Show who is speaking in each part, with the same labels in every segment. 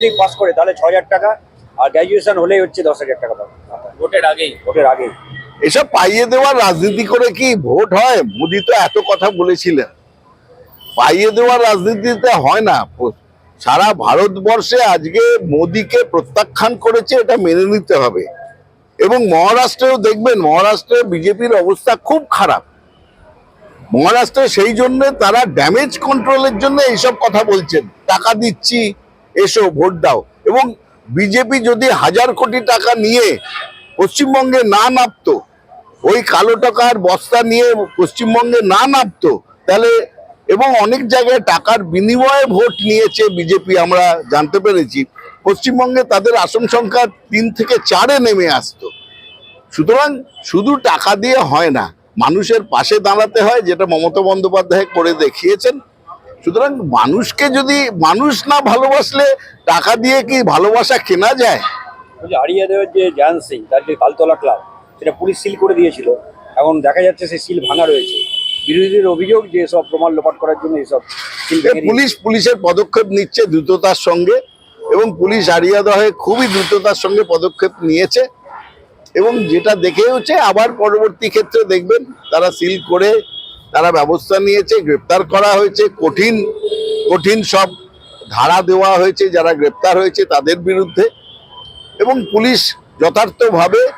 Speaker 1: যদি পাস করে তাহলে ছ হাজার টাকা আর গ্র্যাজুয়েশন হলেই হচ্ছে দশ হাজার টাকা
Speaker 2: ভোটের আগেই।
Speaker 1: ভোটের আগে
Speaker 3: এসব পাইয়ে দেওয়ার রাজনীতি করে কি ভোট হয়? মোদি তো এত কথা বলেছিলেন। পাইয়ে দেওয়ার রাজনীতিতে হয় না। সারা ভারতবর্ষে আজকে মোদিকে প্রত্যাখ্যান করেছে এটা মেনে নিতে হবে। এবং মহারাষ্ট্রেও দেখবেন মহারাষ্ট্রে বিজেপির অবস্থা খুব খারাপ। মহারাষ্ট্রে সেই জন্য তারা ড্যামেজ কন্ট্রোলের জন্য এইসব কথা বলছেন। টাকা দিচ্ছি এসো ভোট দাও। এবং বিজেপি যদি হাজার কোটি টাকা নিয়ে পশ্চিমবঙ্গে না নামতো, ওই কালো টাকার বস্তা নিয়ে পশ্চিমবঙ্গে না নামতো, তাহলে এবং অনেক জায়গায় টাকার বিনিময়ে ভোট নিয়েছে বিজেপি, আমরা জানতে পেরেছি। পশ্চিমবঙ্গে তাদের আসন সংখ্যা তিন থেকে চারে নেমে আসতো। সুতরাং শুধু টাকা দিয়ে হয় না, মানুষের পাশে দাঁড়াতে হয়, যেটা মমতা বন্দ্যোপাধ্যায় করে দেখিয়েছেন। সুতরাং মানুষকে যদি মানুষ না ভালোবাসলে টাকা দিয়ে কি ভালোবাসা কেনা যায়?
Speaker 1: বলছি হারিয়াদেবের যে জয়ান সিং তার যে কালতলা ক্লাব সেটা পুলিশ সিল করে দিয়েছিল। এখন দেখা যাচ্ছে সেই সিল ভাঙা রয়েছে। বিরোধীদের অভিযোগ যে সব প্রমাণ লোপাট করার জন্য এসব সিল
Speaker 3: এ
Speaker 1: ভেঙে দিয়েছে।
Speaker 3: পুলিশ পুলিশের পদক্ষেপ নিচ্ছে দ্রুততার সঙ্গে এবং পুলিশ আরিয়াদহে খুবই দ্রুততার সঙ্গে পদক্ষেপ নিয়েছে এবং যেটা দেখে হচ্ছে আবার পরবর্তী ক্ষেত্রে দেখবেন তারা সিল করে তারা ব্যবস্থা নিয়েছে গ্রেপ্তার করা হয়েছে কঠিন কঠিন সব ধারা দেওয়া হয়েছে যারা গ্রেপ্তার হয়েছে তাদের বিরুদ্ধে। এবং পুলিশ যথার্থভাবে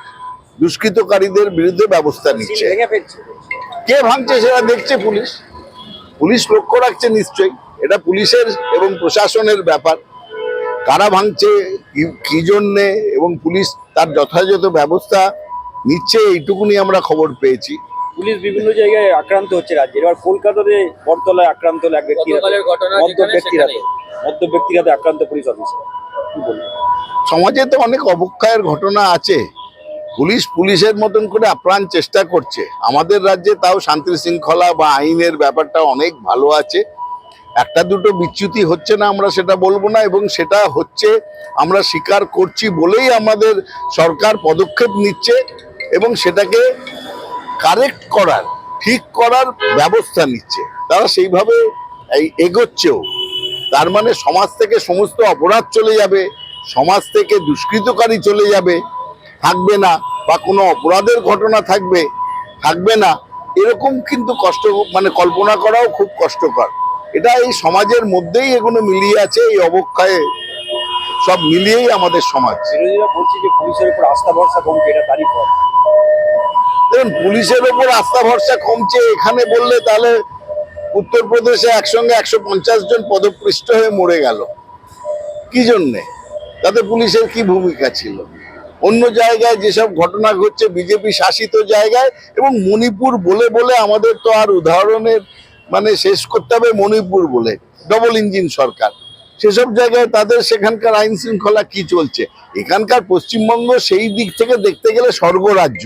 Speaker 3: দুষ্কৃতকারীদের বিরুদ্ধে ব্যবস্থা নিচ্ছে। কে ভাঙছে সেটা দেখছে পুলিশ। পুলিশ লক্ষ্য রাখছে নিশ্চয়ই এটা পুলিশের এবং প্রশাসনের ব্যাপার। কারা ভাঙছে কি- জন্যে এবং পুলিশ তার যথাযথ ব্যবস্থা নিচ্ছে এইটুকুনি আমরা খবর পেয়েছি।
Speaker 1: পুলিশ বিভিন্ন জায়গায় আক্রান্ত হচ্ছে রাজ্যে। এবার কলকাতাতে বটতলায় আক্রান্ত হলো এক
Speaker 2: ব্যক্তি
Speaker 1: মদ্য ব্যক্তির হাতে। মদ্য ব্যক্তির হাতে আক্রান্ত পুলিশ অফিসার। কি বলব
Speaker 3: সমাজে তো অনেক অবক্ষয়ের ঘটনা আছে। পুলিশ পুলিশের মতন করে আপ্রাণ চেষ্টা করছে। আমাদের রাজ্যে তাও শান্তি শৃঙ্খলা বা আইনের ব্যাপারটা অনেক ভালো আছে। একটা দুটো বিচ্যুতি হচ্ছে না আমরা সেটা বলব না এবং সেটা হচ্ছে আমরা স্বীকার করছি বলেই আমাদের সরকার পদক্ষেপ নিচ্ছে এবং সেটাকে কারেক্ট করার, ঠিক করার ব্যবস্থা নিচ্ছে। তারা সেইভাবে এই এগোচ্ছেও। তার মানে সমাজ থেকে সমস্ত অপরাধ চলে যাবে, সমাজ থেকে দুষ্কৃতকারী চলে যাবে। থাকবে না বা কোনো অপরাধের ঘটনা থাকবে থাকবে না। এরকম কিন্তু কষ্ট মানে কল্পনা করাও খুব কষ্টকর। এটা এই সমাজের মধ্যেই এগুলো মিলিয়ে আছে, এই অবক্ষয়ে সব মিলিয়েই আমাদের সমাজ।
Speaker 1: বিরোধীরা বলছে যে পুলিশের উপর আস্থা ভরসা কমছে, এটা তারই ফল।
Speaker 3: পুলিশের ওপর আস্থা ভরসা কমছে। এখানে বললে তাহলে উত্তরপ্রদেশে একসঙ্গে একশো পঞ্চাশ জন পদপৃষ্ট হয়ে মরে গেল। কি জন্যে? তাতে পুলিশের কি ভূমিকা ছিল? অন্য জায়গায় যেসব ঘটনা ঘটছে, বিজেপি শাসিত জায়গায় এবং মণিপুর বলে বলে আমাদের তো আর উদাহরণের মানে শেষ করতে হবে মণিপুর বলে ডবল ইঞ্জিন সরকার। সেসব জায়গায় তাদের সেখানকার আইন শৃঙ্খলা কি চলছে? এখানকার পশ্চিমবঙ্গ সেই দিক থেকে দেখতে গেলে স্বর্গরাজ্য।